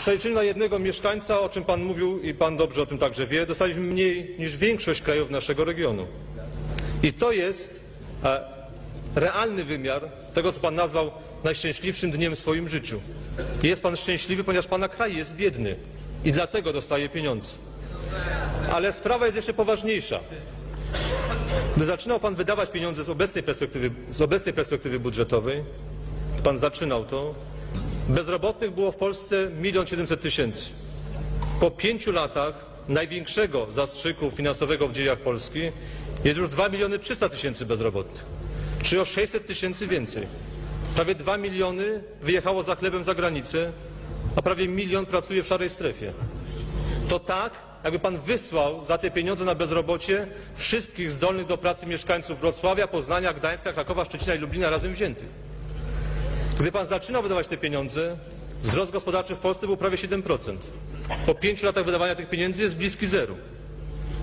przeliczeniu na jednego mieszkańca, o czym Pan mówił i Pan dobrze o tym także wie, dostaliśmy mniej niż większość krajów naszego regionu. I to jest e, realny wymiar tego, co Pan nazwał najszczęśliwszym dniem w swoim życiu. Jest Pan szczęśliwy, ponieważ Pana kraj jest biedny i dlatego dostaje pieniądze. Ale sprawa jest jeszcze poważniejsza. Gdy zaczynał Pan wydawać pieniądze z obecnej perspektywy, z obecnej perspektywy budżetowej, Pan zaczynał to, bezrobotnych było w Polsce 1 700 tysięcy. Po pięciu latach największego zastrzyku finansowego w dziejach Polski jest już 2 miliony 300 tysięcy bezrobotnych, czyli o 600 tysięcy więcej. Prawie 2 miliony wyjechało za chlebem za granicę, a prawie milion pracuje w szarej strefie. To tak, jakby pan wysłał za te pieniądze na bezrobocie wszystkich zdolnych do pracy mieszkańców Wrocławia, Poznania, Gdańska, Krakowa, Szczecina i Lublina razem wziętych. Gdy pan zaczynał wydawać te pieniądze, wzrost gospodarczy w Polsce był prawie 7%. Po pięciu latach wydawania tych pieniędzy jest bliski zeru.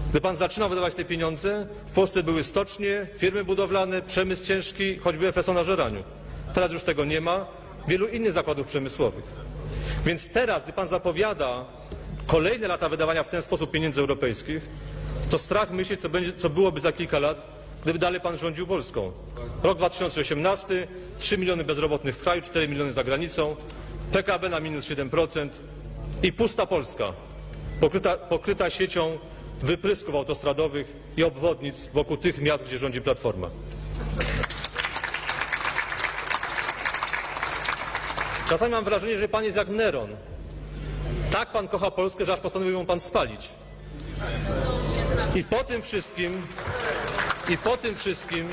Gdy pan zaczynał wydawać te pieniądze, w Polsce były stocznie, firmy budowlane, przemysł ciężki, choćby FSO na żeraniu. Teraz już tego nie ma, wielu innych zakładów przemysłowych. Więc teraz, gdy pan zapowiada kolejne lata wydawania w ten sposób pieniędzy europejskich, to strach myśleć, co, będzie, co byłoby za kilka lat, gdyby dalej pan rządził Polską. Rok 2018, 3 miliony bezrobotnych w kraju, 4 miliony za granicą, PKB na minus 7% i pusta Polska, pokryta, pokryta siecią wyprysków autostradowych i obwodnic wokół tych miast, gdzie rządzi Platforma. Czasami mam wrażenie, że pan jest jak Neron. Tak pan kocha Polskę, że aż postanowił ją pan spalić. I po tym wszystkim, i po tym wszystkim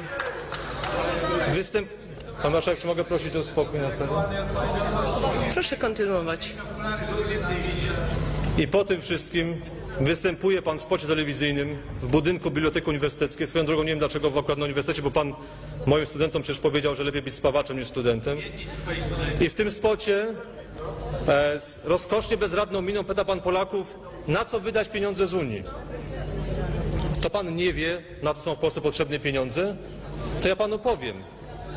występ... Pan marszałek, czy mogę prosić o spokój na sali? Proszę kontynuować. I po tym wszystkim występuje pan w spocie telewizyjnym w budynku Biblioteki Uniwersyteckiej. Swoją drogą nie wiem dlaczego w akurat na uniwersytecie, bo pan moim studentom przecież powiedział, że lepiej być spawaczem niż studentem. I w tym spocie e, z rozkosznie bezradną miną pyta pan Polaków, na co wydać pieniądze z Unii. To pan nie wie, na co są w Polsce potrzebne pieniądze? To ja panu powiem.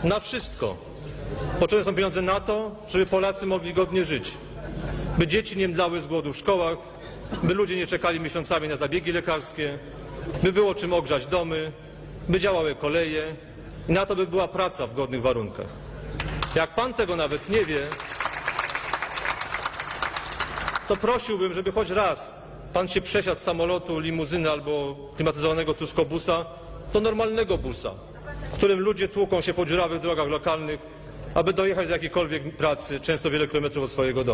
Na wszystko. Potrzebne są pieniądze na to, żeby Polacy mogli godnie żyć. By dzieci nie mdlały z głodu w szkołach, by ludzie nie czekali miesiącami na zabiegi lekarskie, by było czym ogrzać domy, by działały koleje i na to by była praca w godnych warunkach. Jak pan tego nawet nie wie, to prosiłbym, żeby choć raz pan się przesiadł z samolotu, limuzyny albo klimatyzowanego tuskobusa do normalnego busa, którym ludzie tłuką się po dziurawych drogach lokalnych, aby dojechać do jakiejkolwiek pracy, często wiele kilometrów od swojego domu.